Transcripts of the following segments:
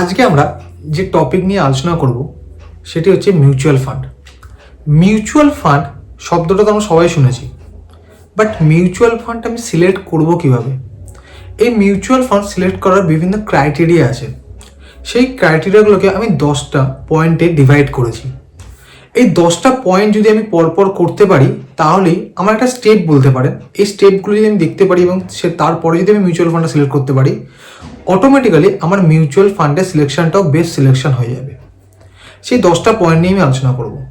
আজকে আমরা যে টপিক নিয়ে আলোচনা করব, সেটি হচ্ছে মিউচুয়াল ফান্ড মিউচুয়াল ফান্ড শব্দটা তো আমরা সবাই শুনেছি বাট মিউচুয়াল ফান্ড আমি সিলেক্ট করব কীভাবে? এই মিউচুয়াল ফান্ড সিলেক্ট করার বিভিন্ন ক্রাইটেরিয়া আছে। সেই ক্রাইটেরিয়াগুলোকে আমি দশটা পয়েন্টে ডিভাইড করেছি। এই দশটা পয়েন্ট যদি আমি পরপর করতে পারি, তাহলেই আমার একটা স্টেপ বলতে পারেন এই স্টেপগুলো যদি আমি দেখতে পারি এবং সে তারপরে যদি আমি মিউচুয়াল ফান্ডটা সিলেক্ট করতে পারি অটোমেটিক্যালি আমার মিউচুয়াল ফান্ডের সিলেকশনটাও বেস্ট সিলেকশন হয়ে যাবে। সেই দশটা পয়েন্ট নিয়ে আমি আলোচনা করব।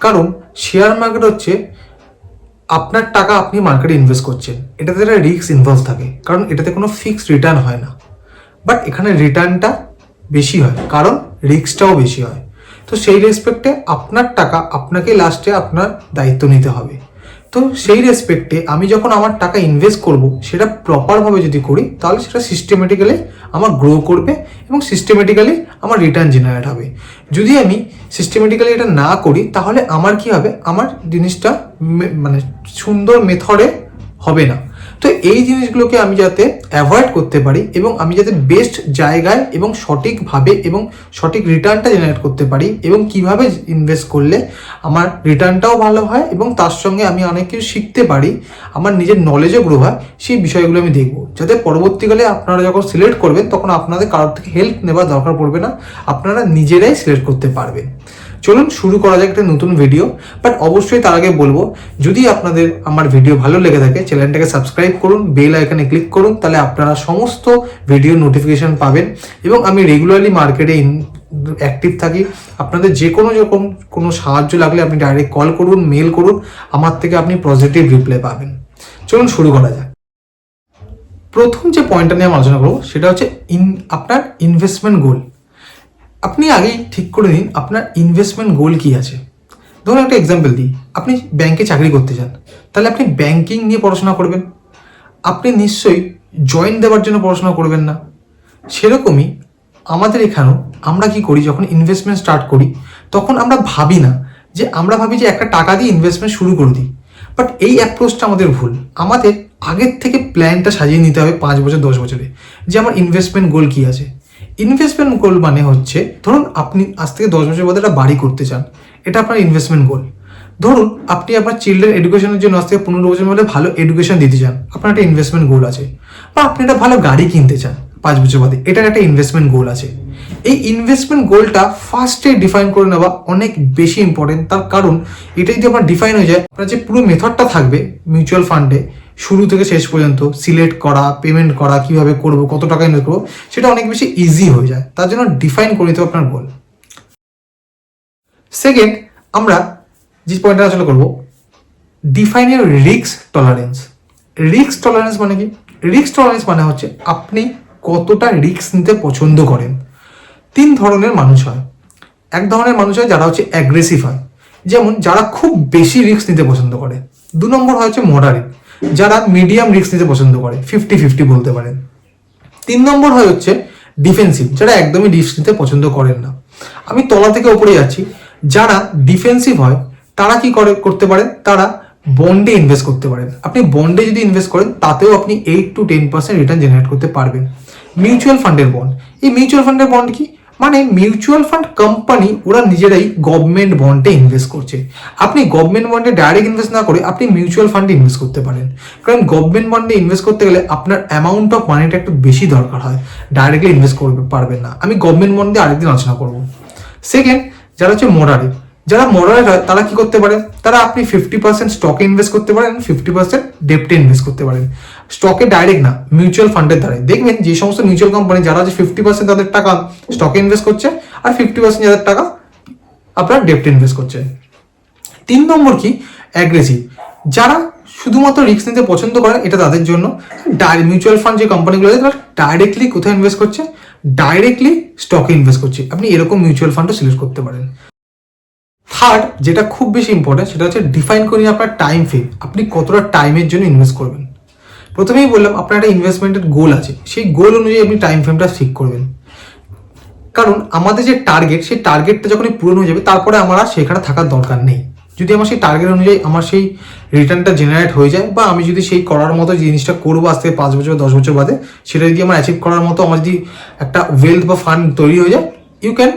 কারণ শেয়ার মার্কেট হচ্ছে আপনার টাকা আপনি মার্কেটে ইনভেস্ট করছেন। এটাতে একটা রিস্ক ইনভলভ থাকে। কারণ এটাতে কোনো ফিক্সড রিটার্ন হয় না। বাট এখানে রিটার্নটা বেশি হয়। কারণ রিস্কটাও বেশি হয়। তো সেই রেসপেক্টে আপনার টাকা আপনাকে লাস্টে আপনার দায়িত্ব নিতে হবে। তো সেই রেসপেক্টে আমি যখন আমার টাকা ইনভেস্ট করব, সেটা প্রপারভাবে যদি করি, তাহলে সেটা সিস্টেমেটিক্যালি আমার গ্রো করবে এবং সিস্টেমেটিক্যালি আমার রিটার্ন জেনারেট হবে। যদি আমি সিস্টেমেটিক্যালি এটা না করি, তাহলে আমার কি হবে? আমার জিনিসটা মানে সুন্দর মেথডে হবে না। তো এই জিনিসগুলোকে আমি যাতে অ্যাভয়েড করতে পারি এবং আমি যাতে বেস্ট জায়গায় এবং সঠিকভাবে এবং সঠিক রিটার্নটা জেনারেট করতে পারি এবং কীভাবে ইনভেস্ট করলে আমার রিটার্নটাও ভালো হয় এবং তার সঙ্গে আমি অনেক কিছু শিখতে পারি, আমার নিজের নলেজও গ্রো হয়, সেই বিষয়গুলো আমি দেখব। যাতে পরবর্তীকালে আপনারা যখন সিলেক্ট করবেন, তখন আপনাদের কারোর থেকে হেল্প নেওয়ার দরকার পড়বে না, আপনারা নিজেরাই সিলেক্ট করতে পারবেন। চলুন শুরু করা যাক একটা নতুন ভিডিও বাট অবশ্যই তার আগে বলব, যদি আপনাদের আমার ভিডিও ভালো লেগে থাকে চ্যানেলটাকে সাবস্ক্রাইব করুন বেল আইকনে ক্লিক করুন, তাহলে আপনারা সমস্ত ভিডিও নোটিফিকেশন পাবেন। এবং আমি রেগুলারলি মার্কেটে অ্যাক্টিভ থাকি। আপনাদের যে কোনো যখন কোনো সাহায্য লাগলে আপনি ডাইরেক্ট কল করুন মেল করুন, আমার থেকে আপনি পজিটিভ রিপ্লাই পাবেন। চলুন শুরু করা যাক। প্রথম যে পয়েন্টটা নিয়ে আমি আলোচনা করব, সেটা হচ্ছে ইন আপনার ইনভেস্টমেন্ট গোল আপনি আগেই ঠিক করে নিন আপনার ইনভেস্টমেন্ট গোল কি আছে। ধরুন একটা এক্সাম্পল দিই, আপনি ব্যাংকে চাকরি করতে চান তাহলে আপনি ব্যাংকিং নিয়ে পড়াশোনা করবেন। আপনি নিশ্চয়ই জয়েন দেওয়ার জন্য পড়াশোনা করবেন না। সেরকমই আমাদের এখানেও আমরা কি করি, যখন ইনভেস্টমেন্ট স্টার্ট করি, তখন আমরা ভাবি না যে, আমরা ভাবি যে একটা টাকা দিয়ে ইনভেস্টমেন্ট শুরু করে দিই। বাট এই অ্যাপ্রোচটা আমাদের ভুল। আমাদের আগের থেকে প্ল্যানটা সাজিয়ে নিতে হবে পাঁচ বছর, দশ বছরে যে আমার ইনভেস্টমেন্ট গোল কি আছে। ইনভেস্টমেন্ট গোল মানে হচ্ছে, ধরুন আপনি আজ থেকে দশ বছর বাদে একটা বাড়ি করতে চান, এটা আপনার ইনভেস্টমেন্ট গোল ধরুন আপনি আপনার চিলড্রেন এডুকেশনের জন্য আজ থেকে পনেরো বছর মধ্যে ভালো এডুকেশন দিতে চান, আপনার একটা ইনভেস্টমেন্ট গোল আছে। বা আপনি একটা ভালো গাড়ি কিনতে চান পাঁচ বছর বাদে, এটার একটা ইনভেস্টমেন্ট গোল আছে। এই ইনভেস্টমেন্ট গোলটা ফার্স্টে ডিফাইন করে নেওয়া অনেক বেশি ইম্পর্টেন্ট তার কারণ এটা যদি আপনার ডিফাইন হয়ে যায়, আপনার যে পুরো মেথডটা থাকবে মিউচুয়াল ফান্ডে শুরু থেকে শেষ পর্যন্ত সিলেক্ট করা পেমেন্ট করা, কীভাবে করব, কত টাকা ইনভেস্ট করব, সেটা অনেক বেশি ইজি হয়ে যায়। তার জন্য ডিফাইন করে হবে আপনার গোল সেকেন্ড আমরা যে পয়েন্টটা আসলে করব ডিফাইনের রিক্স টলারেন্স রিক্স টলারেন্স মানে কি? রিক্স টলারেন্স মানে হচ্ছে আপনি কতটা রিক্স নিতে পছন্দ করেন। তিন ধরনের মানুষ হয়। এক ধরনের মানুষ হয় যারা হচ্ছে অ্যাগ্রেসিভ হয়। যেমন যারা খুব বেশি রিস্ক নিতে পছন্দ করে। দু নম্বর হয় হচ্ছে মডারেট যারা মিডিয়াম রিস্ক নিতে পছন্দ করে ফিফটি ফিফটি বলতে পারেন। তিন নম্বর হয় হচ্ছে ডিফেন্সিভ যারা একদমই রিস্ক নিতে পছন্দ করেন না। আমি তলা থেকে ওপরে যাচ্ছি যারা ডিফেন্সিভ হয়, তারা কি করে, করতে পারেন? তারা বন্ডে ইনভেস্ট করতে পারেন। আপনি বন্ডে যদি ইনভেস্ট করেন, তাতেও আপনি eight to ten percent return generate করতে পারবেন। মিউচুয়াল ফান্ডের বন্ড এই মিউচুয়াল ফান্ডের বন্ড কি? মানে মিউচুয়াল ফান্ড কোম্পানি ওরা নিজেরাই গভর্নমেন্ট বন্ডে ইনভেস্ট করছে। আপনি গভর্নমেন্ট বন্ডে ডাইরেক্ট ইনভেস্ট না করে আপনি মিউচুয়াল ফান্ডে ইনভেস্ট করতে পারেন। কারণ গভর্নমেন্ট বন্ডে ইনভেস্ট করতে গেলে আপনার অ্যামাউন্ট অফ মানিটা একটু বেশি দরকার হয়। ডাইরেক্টলি ইনভেস্ট করবে, পারবেন না। আমি গভর্নমেন্ট বন্ডে আরেকদিন আলোচনা করব। সেকেন্ড যারা হচ্ছে মডারেট যারা হয়, তারা কি করতে পারেন তারা আপনি ফিফটি পার্সেন্ট স্টকে ইনভেস্ট করতে পারেন ফিফটি পার্সেন্ট ডেপটে ইনভেস্ট করতে পারেন। স্টকে ডাইরেক্ট না মিউচুয়াল ফান্ডের দ্বারাই। দেখবেন যে সমস্ত মিউচুয়াল কোম্পানি যারা যে ফিফটি পার্সেন্ট তাদের টাকা স্টকে ইনভেস্ট করছে, আর ফিফটি পার্সেন্ট যাদের টাকা আপনার ডেপটে ইনভেস্ট করছে। তিন নম্বর কি? অ্যাগ্রেসিভ যারা শুধুমাত্র রিস্ক নিতে পছন্দ করেন, এটা তাদের জন্য। মিউচুয়াল ফান্ড যে কোম্পানিগুলো আছে, তারা ডাইরেক্টলি কোথায় ইনভেস্ট করছে? ডাইরেক্টলি স্টকে ইনভেস্ট করছে। আপনি এরকম মিউচুয়াল ফান্ডও সিলেক্ট করতে পারেন। থার্ড যেটা খুব বেশি ইম্পর্টেন্ট সেটা হচ্ছে ডিফাইন করে আপনার টাইম ফ্রেম আপনি কতটা টাইমের জন্য ইনভেস্ট করবেন। প্রথমেই বললাম, আপনার একটা ইনভেস্টমেন্টের গোল আছে, সেই গোল অনুযায়ী আপনি টাইম ফ্রেমটা ঠিক করবেন। কারণ আমাদের যে টার্গেট সেই টার্গেটটা যখনই পূরণ হয়ে যাবে, তারপরে আমার আর সেখানে থাকার দরকার নেই। যদি আমার সেই টার্গেট অনুযায়ী আমার সেই রিটার্নটা জেনারেট হয়ে যায়, বা আমি যদি সেই করার মতো জিনিসটা করব আজ থেকে পাঁচ বছর দশ বছর বাদে, সেটা যদি আমার অ্যাচিভ করার মতো আমার যদি একটা ওয়েলথ বা ফান্ড তৈরি হয়ে যায় you can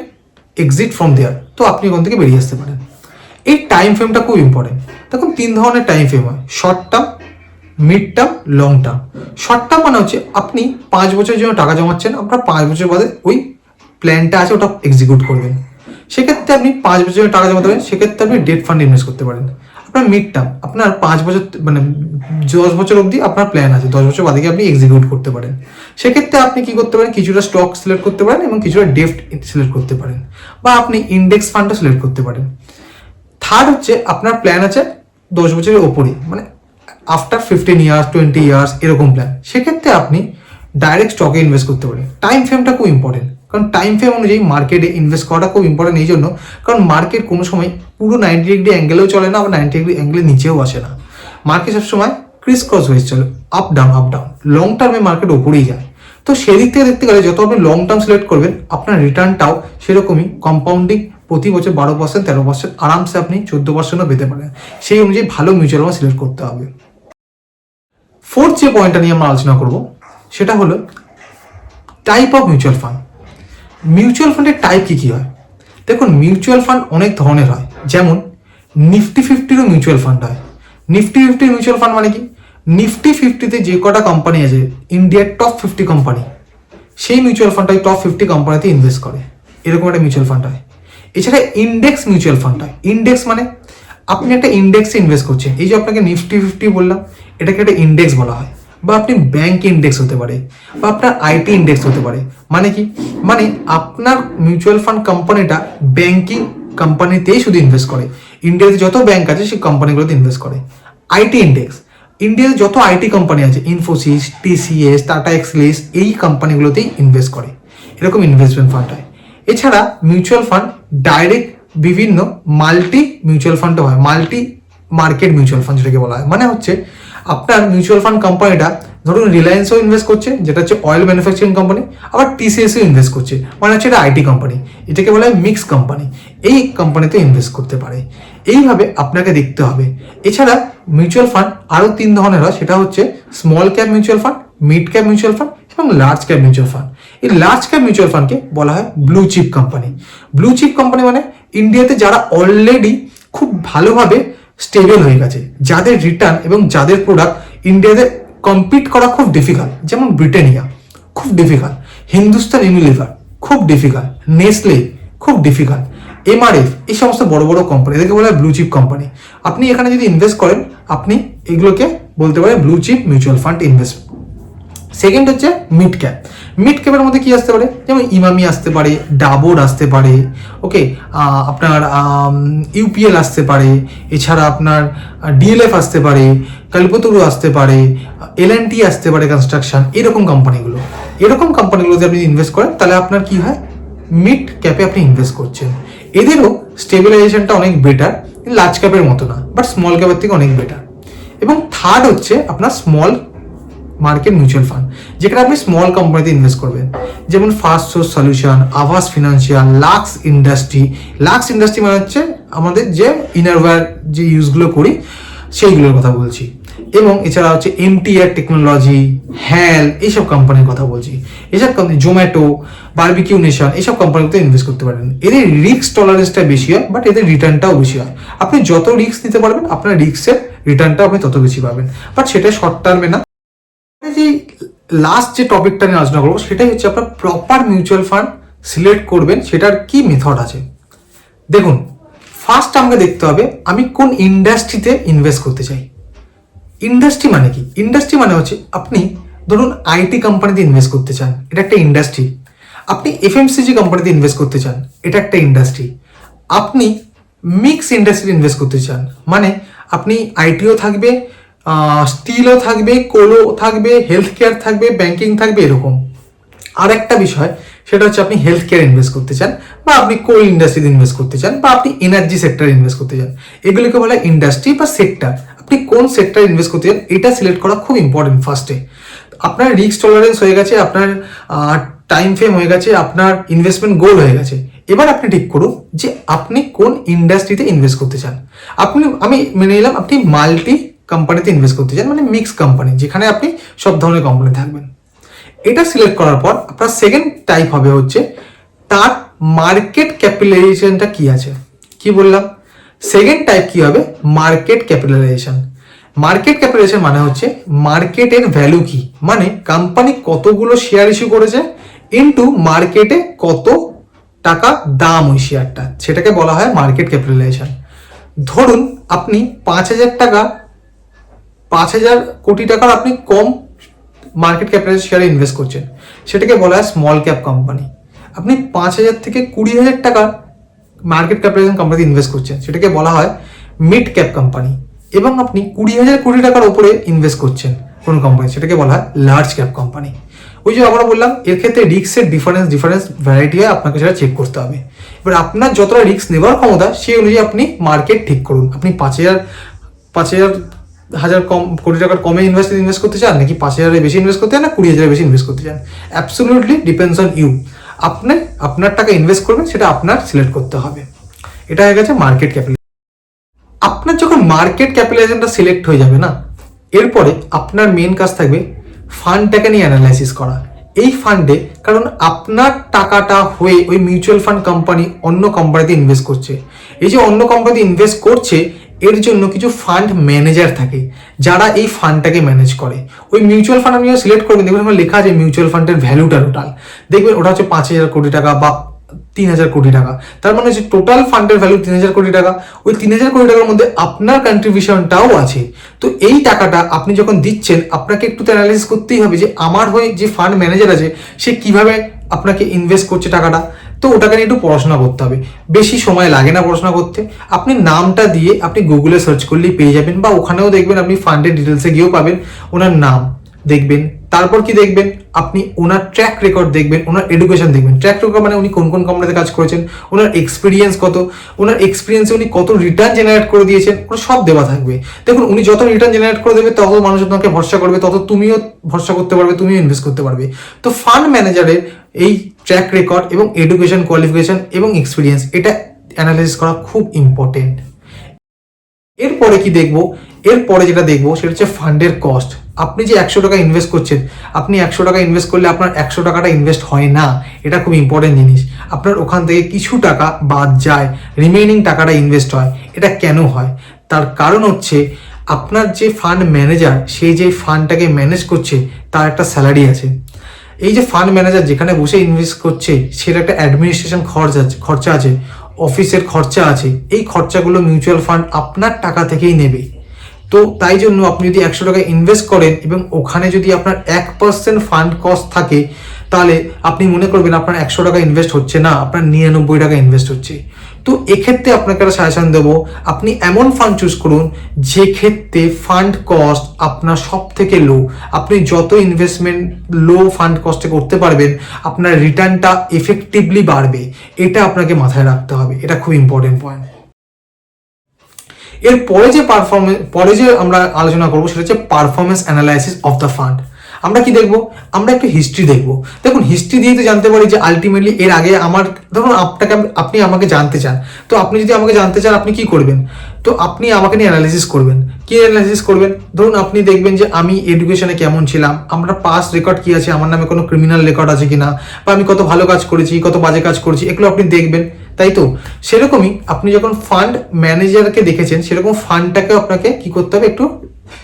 exit from there তো আপনি ওখান থেকে বেরিয়ে আসতে পারেন। এই টাইম ফ্রেমটা খুব ইম্পর্টেন্ট দেখুন, তিন ধরনের টাইম ফ্রেম হয়। Short term mid term long term short term মানে হচ্ছে আপনি পাঁচ বছরের জন্য টাকা জমাচ্ছেন, আপনার পাঁচ বছর বাদে ওই প্ল্যানটা আছে, ওটা এক্সিকিউট করবেন। সেক্ষেত্রে আপনি পাঁচ বছরের টাকা জমাতে পারেন, সেক্ষেত্রে আপনি ডেট ফান্ড ইনভেস্ট করতে পারেন। আপনার মিড টার্ম আপনার পাঁচ বছর মানে দশ বছর অবধি আপনার প্ল্যান আছে, দশ বছর বাদে আপনি এক্সিকিউট করতে পারেন। সেক্ষেত্রে আপনি কি করতে পারেন? কিছুটা স্টক সিলেক্ট করতে পারেন এবং কিছুটা ডেফট সিলেক্ট করতে পারেন বা আপনি ইন্ডেক্স ফান্ডও সিলেক্ট করতে পারেন। থার্ড হচ্ছে আপনার প্ল্যান আছে দশ বছরের ওপরে মানে after fifteen years twenty years এরকম প্ল্যান সেক্ষেত্রে আপনি ডাইরেক্ট স্টকে ইনভেস্ট করতে পারেন। টাইম ফ্রেমটা খুব ইম্পর্টেন্ট কারণ টাইম ফ্রেম অনুযায়ী মার্কেটে ইনভেস্ট করাটা খুব ইম্পর্টেন্ট এই জন্য। কারণ মার্কেট কোনো সময় পুরো নাইনটি ডিগ্রি অ্যাঙ্গেলেও চলে না আবার নাইনটি ডিগ্রি অ্যাঙ্গেলের নিচেও আসে না। মার্কেট সবসময় ক্রিস ক্রস হয়ে চলে up down up down long টার্মে মার্কেট ওপরেই যায়। তো সেদিক থেকে দেখতে গেলে যত আপনি লং টার্ম সিলেক্ট করবেন, আপনার রিটার্নটাও সেরকমই কম্পাউন্ডিং প্রতি বছর বারো পার্সেন্ট তেরো পার্সেন্ট আরামসে আপনি চোদ্দ পার্সেন্টও পেতে পারেন। সেই অনুযায়ী ভালো মিউচুয়াল ফান্ড সিলেক্ট করতে হবে। ফোর্থ যে পয়েন্টটা নিয়ে আমরা আলোচনা করব, সেটা হলো type of mutual fund mutual ফান্ডের টাইপ কী কী হয়? দেখুন, মিউচুয়াল ফান্ড অনেক ধরনের হয়। যেমন, নিফটি ফিফটিরও মিউচুয়াল ফান্ড হয়। নিফটি ফিফটির মিউচুয়াল ফান্ড মানে কি? নিফটি ফিফটিতে যে কটা কোম্পানি আছে, ইন্ডিয়ার টপ ফিফটি কোম্পানি সেই মিউচুয়াল ফান্ডটা টপ ফিফটি কোম্পানিতে ইনভেস্ট করে। এরকম একটা মিউচুয়াল ফান্ড হয়। এছাড়া ইন্ডেক্স মিউচুয়াল ফান্ড হয়। ইন্ডেক্স মানে আপনি একটা ইন্ডেক্সে ইনভেস্ট করছেন। এই যে আপনাকে নিফটি ফিফটি বললাম, এটাকে একটা ইন্ডেক্স বলা হয়। বা আপনি ব্যাংক ইন্ডেক্স হতে পারে বা আপনার আইটি ইন্ডেক্স হতে পারে। মানে কি? মানে আপনার মিউচুয়াল ফান্ড কোম্পানিটা ব্যাংকিং কোম্পানিতেই শুধু ইনভেস্ট করে। ইন্ডিয়াতে যত ব্যাংক আছে, সেই কোম্পানিগুলোতে ইনভেস্ট করে। আইটি ইন্ডেক্স ইন্ডিয়াতে যত আইটি কোম্পানি আছে ইনফোসিস টিসিএস টাটা এক্সলিস এই কোম্পানিগুলোতেই ইনভেস্ট করে। এরকম ইনভেস্টমেন্ট ফান্ড হয়। এছাড়া মিউচুয়াল ফান্ড ডাইরেক্ট বিভিন্ন মাল্টি মিউচুয়াল ফান্ডও হয়। মাল্টি মার্কেট মিউচুয়াল ফান্ড যেটাকে বলা হয়। মানে হচ্ছে আপনার মিউচুয়াল ফান্ড কোম্পানিটা ধরুন রিলায়েন্সও ইনভেস্ট করছে, যেটা হচ্ছে অয়েল ম্যানুফ্যাকচারিং কোম্পানি আবার টিসিএসও ইনভেস্ট করছে মানে হচ্ছে এটা আইটি কোম্পানি এটাকে বলা হয় মিক্স কোম্পানি এই কোম্পানিতে ইনভেস্ট করতে পারে। এইভাবে আপনাকে দেখতে হবে। এছাড়া মিউচুয়াল ফান্ড আরও তিন ধরনের হয়, সেটা হচ্ছে small cap mutual fund mid cap mutual fund এবং লার্জ ক্যাপ মিউচুয়াল ফান্ড এই লার্জ ক্যাপ মিউচুয়াল ফান্ডকে বলা হয় blue chip company blue chip company মানে ইন্ডিয়াতে যারা অলরেডি খুব ভালোভাবে স্টেবল হয়ে গেছে। যাদের রিটার্ন এবং যাদের প্রোডাক্ট ইন্ডিয়াতে কম্পিট করা খুব ডিফিকাল্ট যেমন ব্রিটানিয়া, খুব ডিফিকাল্ট হিন্দুস্তান ইউনিলিভার খুব ডিফিকাল্ট নেসলে খুব ডিফিকাল্ট এমআরএফ এই সমস্ত বড় বড় কোম্পানি এদেরকে বলা হয় ব্লু চিপ কোম্পানি আপনি এখানে যদি ইনভেস্ট করেন, আপনি এগুলোকে বলতে পারেন blue chip mutual fund invest second হচ্ছে মিড ক্যাপ মিড ক্যাপের মধ্যে কি আসতে পারে? যেমন ইমামি আসতে পারে, ডাবোর আসতে পারে ওকে আপনার ইউপিএল আসতে পারে, এছাড়া আপনার ডিএলএফ আসতে পারে কল্পতরু আসতে পারে এল আসতে পারে কনস্ট্রাকশন এরকম কোম্পানিগুলো এরকম কোম্পানিগুলোতে আপনি ইনভেস্ট করেন, তাহলে আপনার কি হয়? মিড ক্যাপে আপনি ইনভেস্ট করছেন। এদেরও স্টেবিলাইজেশনটা অনেক বেটার লার্জ ক্যাপের মতো না বাট স্মল ক্যাপের থেকে অনেক বেটার এবং থার্ড হচ্ছে আপনার স্মল মার্কেট মিউচুয়াল ফান্ড যেখানে আপনি স্মল কোম্পানিতে ইনভেস্ট করবেন। যেমন first source solution Aavas financial Lux industry Lux industry মানে হচ্ছে আমাদের যে ইনারওয়্যার যে ইউজগুলো করি, সেইগুলোর কথা বলছি। এবং এছাড়া হচ্ছে এমটিআর টেকনোলজি হ্যাল এইসব কোম্পানির কথা বলছি। এসব কোম্পানি জোম্যাটো বার্বিকিউ নেশন এইসব কোম্পানিতে ইনভেস্ট করতে পারেন। এদের রিস্ক টলারেন্সটা বেশি হয় বাট এদের রিটার্নটাও বেশি হয়। আপনি যত রিস্ক নিতে পারবেন, আপনার রিস্কের রিটার্নটা আপনি তত বেশি পাবেন। বাট সেটা শর্ট টার্মে না যে লাস্ট যে টপিকটা নিয়ে আলোচনা করব, সেটাই হচ্ছে আপনার প্রপার মিউচুয়াল ফান্ড সিলেক্ট করবেন, সেটার কি মেথড আছে। দেখুন ফার্স্ট আমাকে দেখতে হবে, আমি কোন ইন্ডাস্ট্রিতে ইনভেস্ট করতে চাই। ইন্ডাস্ট্রি মানে কি? ইন্ডাস্ট্রি মানে হচ্ছে আপনি ধরুন আইটি কোম্পানিতে ইনভেস্ট করতে চান, এটা একটা ইন্ডাস্ট্রি আপনি এফএমসিজি কোম্পানিতে ইনভেস্ট করতে চান, এটা একটা ইন্ডাস্ট্রি আপনি মিক্স ইন্ডাস্ট্রি ইনভেস্ট করতে চান মানে আপনি আইটিও থাকবে স্টিলও থাকবে কোলও থাকবে হেলথ কেয়ার থাকবে ব্যাংকিং থাকবে এরকম। আর একটা বিষয়, সেটা হচ্ছে আপনি হেলথ কেয়ার ইনভেস্ট করতে চান, বা আপনি কোল ইন্ডাস্ট্রিতে ইনভেস্ট করতে চান, বা আপনি এনার্জি সেক্টরে ইনভেস্ট করতে চান। এগুলিকে বলা ইন্ডাস্ট্রি বা সেক্টর আপনি কোন সেক্টর ইনভেস্ট করতে চান, এটা সিলেক্ট করা খুব ইম্পর্টেন্ট ফার্স্টে আপনার রিস্ক টলারেন্স হয়ে গেছে, আপনার টাইম ফ্রেম হয়ে গেছে, আপনার ইনভেস্টমেন্ট গোল হয়ে গেছে। এবার আপনি ঠিক করুন যে আপনি কোন ইন্ডাস্ট্রিতে ইনভেস্ট করতে চান। আপনি, আমি মেনে নিলাম, আপনি মাল্টি কোম্পানিতে ইনভেস্ট করতে চান মানে মিক্স কোম্পানি যেখানে আপনি সব ধরনের কোম্পানি থাকবেন। এটা সিলেক্ট করার পর আপনার সেকেন্ড টাইপ হবে হচ্ছে তার মার্কেট ক্যাপিটালাইজেশনটা কি আছে। কি বললাম? সেকেন্ড টাইপ কি হবে? মার্কেট ক্যাপিটালাইজেশন মার্কেট ক্যাপিটালাইজেশন মানে হচ্ছে মার্কেটের ভ্যালু কি? মানে কোম্পানি কতগুলো শেয়ার ইস্যু করেছে ইনটু মার্কেটে কত টাকা দাম ওই শেয়ারটা সেটাকে বলা হয় মার্কেট ক্যাপিটালাইজেশন ধরুন, আপনি পাঁচ হাজার টাকা পাঁচ হাজার কোটি টাকার আপনি কম মার্কেট ক্যাপিটাল শেয়ারে ইনভেস্ট করছেন। সেটাকে বলা হয় স্মল ক্যাপ কোম্পানি আপনি পাঁচ হাজার থেকে কুড়ি হাজার টাকা মার্কেট ক্যাপিটালাইজেশন কোম্পানিতে ইনভেস্ট করছেন। সেটাকে বলা হয় মিড ক্যাপ কোম্পানি এবং আপনি কুড়ি হাজার কোটি টাকার উপরে ইনভেস্ট করছেন কোন কোম্পানি সেটাকে বলা হয় লার্জ ক্যাপ কোম্পানি ওই যে আমরা বললাম, এর ক্ষেত্রে রিক্সের ডিফারেন্স ডিফারেন্স ভ্যারাইটি আপনাকে সেটা চেক করতে হবে। এবার আপনার যতটা রিস্ক নেওয়ার ক্ষমতা, সেই অনুযায়ী আপনি মার্কেট ঠিক করুন। আপনি পাঁচ হাজার পাঁচ হাজার হাজার কম, কোটি টাকার কমে ইনভেস্ট ইনভেস্ট করতে চান? নাকি পাঁচ হাজারের বেশি ইনভেস্ট করতে চান? না কুড়ি হাজারের বেশি ইনভেস্ট করতে চান? অ্যাবসোলিউটলি ডিপেন্ডস অন ইউ আপনি, আপনার টাকা ইনভেস্ট করবেন, সেটা আপনার সিলেক্ট করতে হবে। এটা হয়ে গেছে মার্কেট ক্যাপিটাল আপনার যখন মার্কেট ক্যাপিটালাইজেশনটা সিলেক্ট হয়ে যাবে না, এরপরে আপনার মেন কাজ থাকবে ফান্ডটাকে নিয়ে অ্যানালাইসিস করা। এই ফান্ডে কারণ আপনার টাকাটা হয়ে ওই মিউচুয়াল ফান্ড কোম্পানি অন্য কোম্পানিতে ইনভেস্ট করছে। এই যে অন্য কোম্পানিতে ইনভেস্ট করছে এর জন্য কিছু ফান্ড ম্যানেজার থাকে, যারা এই ফান্ডটাকে ম্যানেজ করে। ওই মিউচুয়াল ফান্ড আপনি সিলেক্ট করবেন, দেখবেন ওখানে লেখা আছে মিউচুয়াল ফান্ডের ভ্যালুটা টোটাল দেখবেন ওটা হচ্ছে পাঁচ হাজার কোটি টাকা বা তিন হাজার কোটি টাকা। তার মানে হচ্ছে টোটাল ফান্ডের ভ্যালু তিন হাজার কোটি টাকা। ওই তিন হাজার কোটি টাকার মধ্যে আপনার কন্ট্রিবিউশনটাও আছে। তো এই টাকাটা আপনি যখন দিচ্ছেন, আপনাকে একটু অ্যানালাইসিস করতেই হবে যে আমার হয়ে যে ফান্ড ম্যানেজার আছে, সে কীভাবে আপনাকে ইনভেস্ট করছে টাকাটা? তো ওটাকে নিয়ে একটু পড়াশোনা করতে হবে। বেশি সময় লাগে না পড়াশোনা করতে। আপনি নামটা দিয়ে আপনি গুগলে সার্চ করলেই পেয়ে যাবেন বা ওখানেও দেখবেন আপনি ফান্ডের ডিটেলসে গিয়েও পাবেন ওনার নাম। দেখবেন, তারপর কি দেখবেন? আপনি ওনার ট্র্যাক রেকর্ড দেখবেন, ওনার এডুকেশন দেখবেন। ট্র্যাক রেকর্ড মানে উনি কোন কোন কোম্পানিতে কাজ করেছেন, ওনার এক্সপিরিয়েন্স কত, ওনার এক্সপিরিয়েন্সে উনি কত রিটার্ন জেনারেট করে দিয়েছেন ওটা সব দেওয়া থাকবে। দেখুন, উনি যত রিটার্ন জেনারেট করে দেবে, তত মানুষ তোমাকে ভরসা করবে, তত তুমিও ভরসা করতে পারবে, তুমিও ইনভেস্ট করতে পারবে। তো ফান্ড ম্যানেজারের এই ট্র্যাক রেকর্ড এবং এডুকেশন কোয়ালিফিকেশন এবং এক্সপিরিয়েন্স এটা অ্যানালাইসিস করা খুব ইম্পর্টেন্ট এরপরে কি দেখব? এরপরে যেটা দেখব, সেটা হচ্ছে ফান্ডের কস্ট আপনি যে একশো টাকা ইনভেস্ট করছেন, আপনি একশো টাকা ইনভেস্ট করলে আপনার একশো টাকাটা ইনভেস্ট হয় না। এটা খুব ইম্পর্টেন্ট জিনিস। আপনার ওখান থেকে কিছু টাকা বাদ যায় রিমেইনিং টাকাটা ইনভেস্ট হয়। এটা কেন হয়? তার কারণ হচ্ছে, আপনার যে ফান্ড ম্যানেজার সে যে ফান্ডটাকে ম্যানেজ করছে, তার একটা স্যালারি আছে। এই যে ফান্ড ম্যানেজার যেখানে বসে ইনভেস্ট করছে সেটা একটা অ্যাডমিনিস্ট্রেশন খরচ আছে, খরচা আছে অফিসের খরচা আছে। এই খরচাগুলো মিউচুয়াল ফান্ড আপনার টাকা থেকেই নেবে। তো তাই জন্য আপনি যদি একশো টাকা ইনভেস্ট করেন এবং ওখানে যদি আপনার এক পার্সেন্ট ফান্ড কস্ট থাকে, তাহলে আপনি মনে করবেন আপনার একশো টাকা ইনভেস্ট হচ্ছে না, আপনার নিরানব্বই টাকা ইনভেস্ট হচ্ছে। তো এক্ষেত্রে আপনাকে একটা সাজেশন দেবো, আপনি এমন ফান্ড চুজ করুন, যে ক্ষেত্রে ফান্ড কস্ট আপনার সব থেকে লো আপনি যত ইনভেস্টমেন্ট লো ফান্ড কস্টে করতে পারবেন, আপনার রিটার্নটা এফেক্টিভলি বাড়বে। এটা আপনাকে মাথায় রাখতে হবে। এটা খুব ইম্পর্টেন্ট পয়েন্ট এর পরে যে পারফরমেন্স পরে যে আমরা আলোচনা করব সেটা হচ্ছে performance analysis of the fund আমরা কি দেখব? আমরা একটু হিস্ট্রি দেখব। দেখুন হিস্ট্রি দিয়ে তো জানতে পারি যে আলটিমেটলি এর আগে আমার, ধরুন আপনাকে আপনি আমাকে জানতে চান। তো আপনি যদি আমাকে জানতে চান, আপনি কি করবেন? তো আপনি আমাকে নিয়ে অ্যানালিসিস করবেন। কি অ্যানালিসিস করবেন? ধরুন আপনি দেখবেন যে আমি এডুকেশনে কেমন ছিলাম? আমরা পাস রেকর্ড কি আছে? আমার নামে কোনো ক্রিমিনাল রেকর্ড আছে কিনা? বা আমি কত ভালো কাজ করেছি, কত বাজে কাজ করেছি? এগুলো আপনি দেখবেন। তাই তো? সেরকমই আপনি যখন ফান্ড ম্যানেজারকে দেখেছেন, সেরকম ফান্ডটাকেও আপনাকে কি করতে হবে? একটু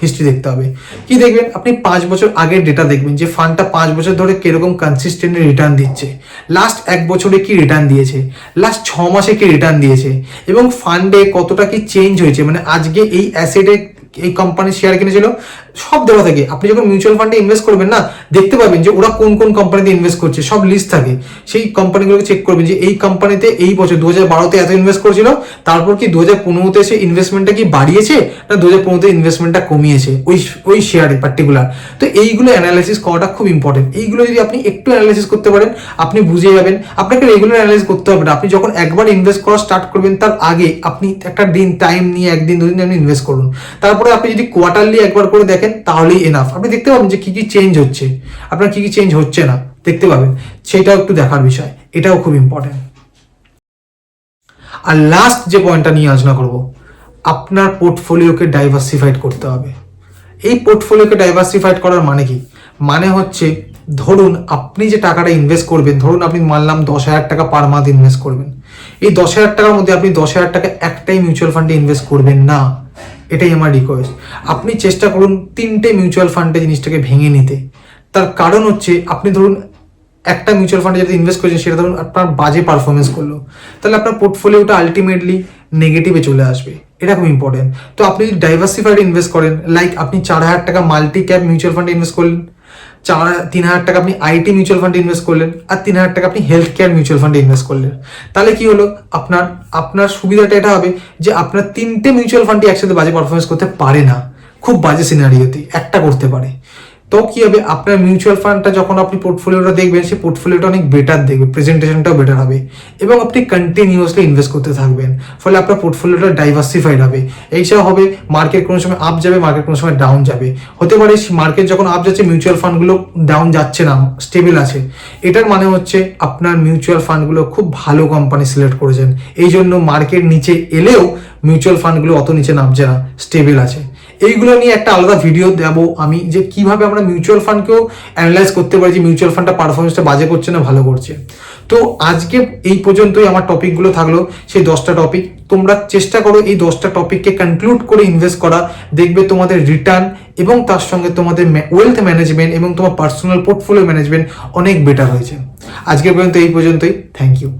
হিস্ট্রি দেখতে হবে। কি দেখবেন? আপনি পাঁচ বছর আগের ডেটা দেখবেন যে ফান্ডটা পাঁচ বছর ধরে কীরকম কনসিস্টেন্ট রিটার্ন দিচ্ছে। লাস্ট এক বছরে কি রিটার্ন দিয়েছে? লাস্ট ছ মাসে কি রিটার্ন দিয়েছে? এবং ফান্ডে কতটা কি চেঞ্জ হয়েছে? মানে আজকে এই অ্যাসেটে এই কোম্পানির শেয়ার কিনেছিল? সব দেওয়া থাকে। আপনি যখন মিউচুয়াল ফান্ডে ইনভেস্ট করবেন না, দেখতে পাবেন যে ওরা কোন কোন কোম্পানিতে ইনভেস্ট করছে, সব লিস্ট থাকে। সেই কোম্পানিগুলোকে চেক করবেন যে এই কোম্পানিতে এই বছর দু হাজার বারোতে এত ইনভেস্ট করছিল, তারপর কি দু হাজার পনেরোতে সে ইনভেস্টমেন্টটা কি বাড়িয়েছে, না দু হাজার পনেরোতে ইনভেস্টমেন্টটা কমিয়েছে, ওই ওই শেয়ারে পার্টিকুলার তো এইগুলো অ্যানালাইসিস করাটা খুব ইম্পর্টেন্ট এইগুলো যদি আপনি একটু অ্যানালাইসিস করতে পারেন, আপনি বুঝে যাবেন। আপনাকে রেগুলার অ্যানালাইসিস করতে হবে না। আপনি যখন একবার ইনভেস্ট করা স্টার্ট করবেন, তার আগে আপনি একটা দিন টাইম নিয়ে, একদিন দুদিন আপনি ইনভেস্ট করুন। তারপরে আপনি যদি কোয়ার্টারলি একবার করে দেখেন তাহলেই এনাফ আপনি দেখতে পাবেন যে কি কি চেঞ্জ হচ্ছে। আপনার কি কি চেঞ্জ হচ্ছে না, দেখতে পাবেন। সেটাও একটু দেখার বিষয়। এটাও খুব ইম্পর্টেন্ট আর লাস্ট যে পয়েন্টটা নিয়ে আলোচনা করব, আপনার পোর্টফোলিওকে ডাইভার্সিফাইড করতে হবে। এই পোর্টফোলিওকে ডাইভার্সিফাইড করার মানে কি? মানে হচ্ছে, ধরুন আপনি যে টাকাটা ইনভেস্ট করবেন, ধরুন আপনি মানলাম দশ হাজার টাকা পার মান্থ ইনভেস্ট করবেন। এই দশ হাজার টাকার মধ্যে আপনি দশ হাজার টাকা একটাই মিউচুয়াল ফান্ডে ইনভেস্ট করবেন না। এটাই আমার রিকোয়েস্ট আপনি চেষ্টা করুন তিনটে মিউচুয়াল ফান্ডে জিনিসটাকে ভেঙে নিতে। তার কারণ হচ্ছে, আপনি ধরুন একটা মিউচুয়াল ফান্ডে যদি ইনভেস্ট করেছেন, সেটা ধরুন আপনার বাজে পারফরমেন্স করল। তাহলে আপনার পোর্টফোলিওটা আলটিমেটলি নেগেটিভে চলে আসবে। এটা খুব ইম্পর্টেন্ট তো আপনি যদি ডাইভার্সিফাইড ইনভেস্ট করেন লাইক আপনি চার হাজার টাকা মাল্টি ক্যাপ মিউচুয়াল ফান্ডে ইনভেস্ট করলেন চার তিন হাজার টাকা আপনি আইটি মিউচুয়াল ফান্ডে ইনভেস্ট করলেন আর তিন হাজার টাকা আপনি হেলথ কেয়ার মিউচুয়াল ফান্ডে ইনভেস্ট করলেন। তাহলে কি হলো? আপনার আপনার সুবিধাটা এটা হবে যে আপনার তিনটে মিউচুয়াল ফান্ডই একসাথে বাজে পারফরমেন্স করতে পারে না। খুব বাজে সিনারিওতে একটা করতে পারে। তো কি হবে? আপনার মিউচুয়াল ফান্ডটা যখন আপনি পোর্টফোলিওটা দেখবেন, সেই পোর্টফোলিওটা অনেক বেটার দেখবে প্রেজেন্টেশনটাও বেটার হবে এবং আপনি কন্টিনিউয়াসলি ইনভেস্ট করতে থাকবেন। ফলে আপনার পোর্টফোলিওটা ডাইভার্সিফাইড হবে। এইসব হবে মার্কেট কোনো সময় আপ যাবে মার্কেট কোনো সময় ডাউন যাবে। হতে পারে মার্কেট যখন আপ যাচ্ছে মিউচুয়াল ফান্ডগুলো ডাউন যাচ্ছে না স্টেবল আছে। এটার মানে হচ্ছে আপনার মিউচুয়াল ফান্ডগুলো খুব ভালো কোম্পানি সিলেক্ট করেছেন। এই জন্য মার্কেট নিচে এলেও মিউচুয়াল ফান্ডগুলো অত নিচে নামছে না স্টেবল আছে। এইগুলো নিয়ে একটা আলাদা ভিডিও দেবো আমি, যে কীভাবে আমরা মিউচুয়াল ফান্ডকেও অ্যানালাইজ করতে পারি যে মিউচুয়াল ফান্ডটা পারফরমেন্সটা বাজে করছে না ভালো করছে। তো আজকে এই পর্যন্তই আমার টপিকগুলো থাকল, সেই দশটা টপিক তোমরা চেষ্টা করো এই দশটা টপিককে কনক্লুড করে ইনভেস্ট করা, দেখবে তোমাদের রিটার্ন এবং তার সঙ্গে তোমাদের ওয়েলথ ম্যানেজমেন্ট এবং তোমার পার্সোনাল পোর্টফোলিও ম্যানেজমেন্ট অনেক বেটার হয়েছে। আজকের পর্যন্ত এই পর্যন্তই থ্যাংক ইউ